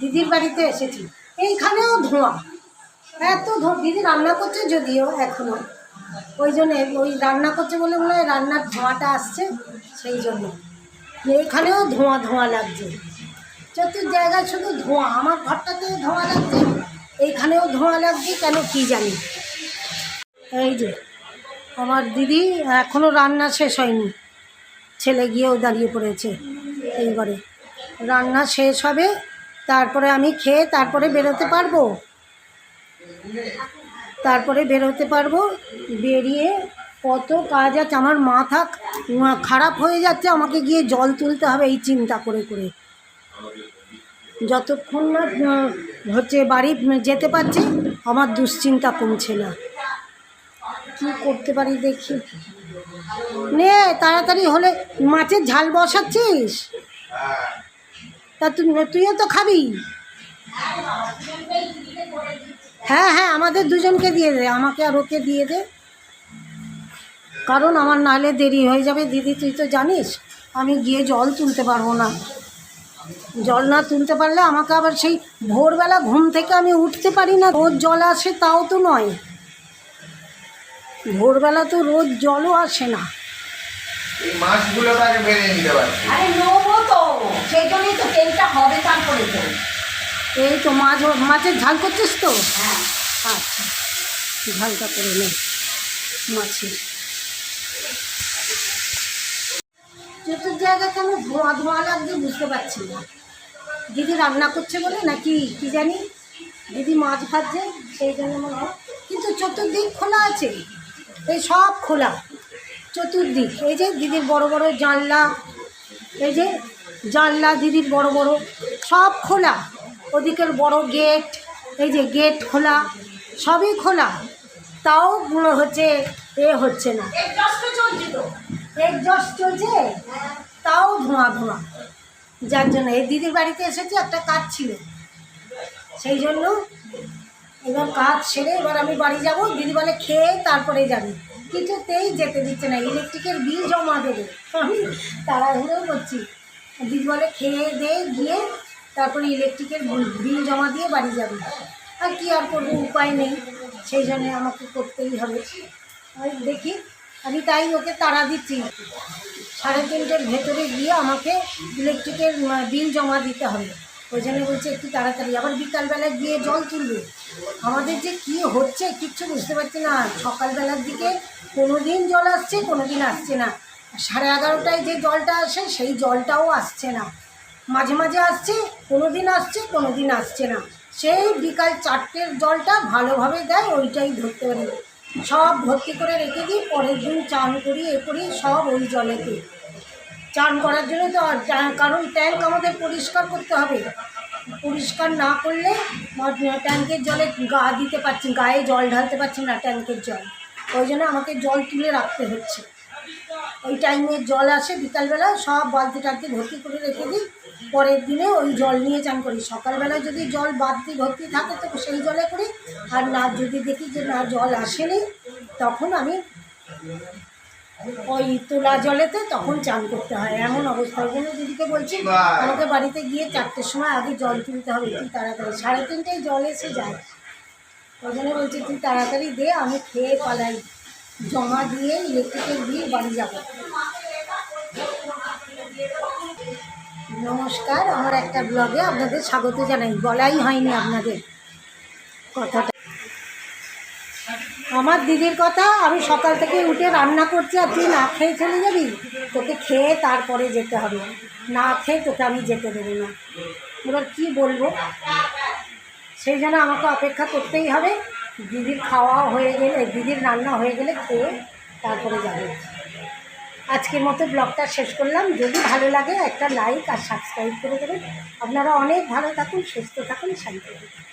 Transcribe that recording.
দিদির বাড়িতে এসেছি। এইখানেও ধোঁয়া। এত ধোঁয়া। দিদি রান্না করছে যদিও এখনও ওই জন্যে ওই রান্না করছে বলে মনে হয় রান্নার ধোঁয়াটা আসছে সেই জন্য। এইখানেও ধোঁয়া ধোঁয়া লাগছে। চতুর জায়গায় শুধু ধোঁয়া। আমার ঘরটাতেও ধোঁয়া লাগছে। এইখানেও ধোঁয়া লাগছে কেন কি জানি। এই যে, আমার দিদি এখনও রান্না শেষ হয়নি। ছেলে গিয়েও দাঁড়িয়ে পড়েছে এইবারে রান্না শেষ হবে তারপরে আমি খেয়ে তারপরে বেরোতে পারব? তারপরে বেরোতে পারব, বেরিয়ে কত কাজ আছে, আমার মাথা খারাপ হয়ে যাচ্ছে, আমাকে গিয়ে জল তুলতে হবে, এই চিন্তা করে করে। যতক্ষণ না হচ্ছে বাড়ি যেতে পারছি, আমার দুশ্চিন্তা কমছে না। কী করতে পারি দেখি? নে, তাড়াতাড়ি হলে মাছের ঝাল বসাচ্ছিস? তা তুই তুইও তো খাবি। হ্যাঁ হ্যাঁ আমাদের দুজনকে দিয়ে দে আমাকে আর ওকে দিয়ে দে। কারণ আমার নাহলে দেরি হয়ে যাবে। দিদি তুই তো জানিস আমি গিয়ে জল তুলতে পারব না। জল না তুলতে পারলে আমাকে আবার সেই ভোরবেলা ঘুম থেকে আমি উঠতে পারি না। রোজ জল আসে তাও তো নয়। ভোরবেলা তো রোজ জলও আসে না। মাছগুলো তাকে বেরিয়ে নিতে সেই জন্যই তো তেলটা হবে তারপরে তো। এই তো মাছ মাছের ঝাল করছিস তো? হ্যাঁ। আচ্ছা ঝালটা করে নে মাছের। চতুর জায়গা কেন ধোঁয়া ধোঁয়া লাগছে বুঝতে পারছি না। দিদি রান্না করছে বলে নাকি কি জানি? দিদি মাছ ভাজছে সেই জন্য মনে হয়। কিন্তু চতুর্দিক খোলা আছে এই সব খোলা। চতুর্দিক এই যে দিদির বড় বড় জানলা এই যে জানলা দিদির বড় বড় সব খোলা। ওদিকের বড় গেট এই যে গেট খোলা সবই খোলা। তাও মনে হচ্ছে এ হচ্ছে না। একজস্ট চলছে তাও ধোঁয়া ধোঁয়া। যার জন্য এই দিদির বাড়িতে এসেছি একটা কাজ ছিল। সেই জন্য এবার কাজ সেরে এবার আমি বাড়ি যাব দিদি বলে খেয়ে তারপরে যাবি। কিছুতেই যেতে দিচ্ছে না ইলেকট্রিকের বিল জমা দেবে। আমি তাড়াহুড়ো করছি। দিদি বলে খেয়ে দে গিয়ে তারপরে ইলেকট্রিকের বিল জমা দিয়ে বাড়ি যাবে। আর কি আর করব, উপায় নেই, সেই জন্য আমাকে করতেই হবে। দেখি, আমি তাই ওকে তাড়া দিচ্ছি। সাড়ে তিনটের ভেতরে গিয়ে আমাকে ইলেকট্রিকের বিল জমা দিতে হবে। ওই জন্য বলছে, একটু তাড়াতাড়ি। আবার বিকালবেলা গিয়ে জল তুলবে। আমাদের যে কি হচ্ছে, কিচ্ছু বুঝতে পারছি না। সকালবেলার দিকে কোনো দিন জল আসছে কোনো দিন আসছে না। সাড়ে এগারোটায় যে জলটা আসে, সেই জলটাও আসছে না। মাঝে মাঝে আসছে কোনো দিন আসছে কোনো দিন আসছে না। সেই বিকাল চারটের জলটা ভালোভাবে দেয়, ওইটাই ধরতে পারি। সব ভর্তি করে রেখে দিই, পরের দিন চান করি, এ করি, সব ওই জলেতে। চান করার জন্য তো কারণ ট্যাঙ্ক আমাদের পরিষ্কার করতে হবে। পরিষ্কার না করলে ট্যাঙ্কের জলে গা দিতে পারছি গায়ে জল ঢালতে পারছি না ট্যাঙ্কের জল। ওই জন্য আমাকে জল তুলে রাখতে হচ্ছে। ওই টাইমে জল আসে বিকালবেলা সব বালতি টালতি ভর্তি করে রেখে দিই। পরের দিনে ওই জল নিয়ে চান করি। সকালবেলায় যদি জল বালতি ভর্তি থাকে, তো সেই জলে করি। আর না, যদি দেখি যে না, জল আসেনি, তখন আমি ওই তোলা জলেতে তখন চান করতে হয়। এমন অবস্থা। ওই জন্য দিদিকে বলছি আমাকে বাড়িতে গিয়ে চারটের সময় আগে জল তুলতে হবে তুই তাড়াতাড়ি। সাড়ে তিনটেই জল এসে যায়। ওই জন্য বলছি, তুই তাড়াতাড়ি দে, আমি খেয়ে পালাই। জমা দিয়ে ইলেকট্রিকের বিল বাড়ি যাব। নমস্কার, আমার একটা ব্লগে আপনাদের স্বাগত জানাই। বলাই হয়নি আপনাদের কথাটা। আমার দিদির কথা, আমি সকাল থেকে উঠে রান্না করছি, আর তুই না খেয়ে চলে যাবি? তোকে খেয়ে তারপরে যেতে হবে। না খেয়ে তোকে আমি যেতে দেবো না। এবার কী বলব? সেই জন্য আমাকে অপেক্ষা করতেই হবে। দিদির খাওয়া হয়ে গেলে, দিদির রান্না হয়ে গেলে খেয়ে তারপরে যাবে। আজকের মতো ব্লগটা শেষ করলাম। যদি ভালো লাগে একটা লাইক আর সাবস্ক্রাইব করে দেবেন। আপনারা অনেক ভালো থাকুন, সুস্থ থাকুন, শান্তি থাকুন।